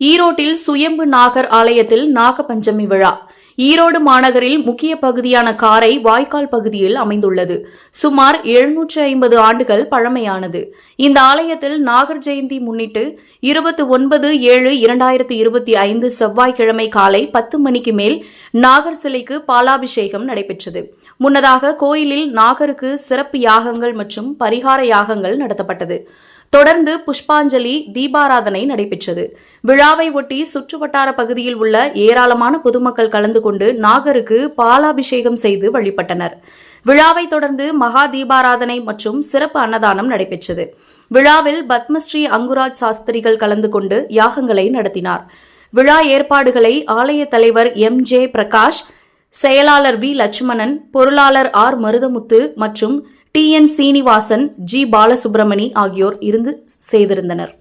ஈரோட்டில் சுயம்பு நாகர் ஆலயத்தில் நாகபஞ்சமி விழா. ஈரோடு மாநகரில் முக்கிய பகுதியான காரை வாய்க்கால் பகுதியில் அமைந்துள்ளது. சுமார் எழுநூற்று ஐம்பது ஆண்டுகள் பழமையானது. இந்த ஆலயத்தில் நாகர் ஜெயந்தி முன்னிட்டு இருபத்தி ஒன்பது ஏழு இரண்டாயிரத்தி இருபத்தி ஐந்து செவ்வாய்க்கிழமை காலை பத்து மணிக்கு மேல் நாகர் சிலைக்கு பாலாபிஷேகம் நடைபெற்றது. முன்னதாக கோயிலில் நாகருக்கு சிறப்பு யாகங்கள் மற்றும் பரிகார யாகங்கள் நடத்தப்பட்டது. தொடர்ந்து புஷ்பாஞ்சலி தீபாராதனை நடைபெற்றது. விழாவை ஒட்டி சுற்றுவட்டார பகுதியில் உள்ள ஏராளமான பொதுமக்கள் கலந்து கொண்டு நாகருக்கு பாலாபிஷேகம் செய்து வழிபட்டனர். விழாவை தொடர்ந்து மகா தீபாராதனை மற்றும் சிறப்பு அன்னதானம் நடைபெற்றது. விழாவில் பத்மஸ்ரீ அங்குராஜ் சாஸ்திரிகள் கலந்து கொண்டு யாகங்களை நடத்தினார். விழா ஏற்பாடுகளை ஆலய தலைவர் எம். ஜே. பிரகாஷ் செயலாளர் வி. லட்சுமணன் பொருளாளர் ஆர். மருதமுத்து மற்றும் T N Seenivasan G Balasubramani ஆகியோர் இருந்து செய்திருந்தனர்.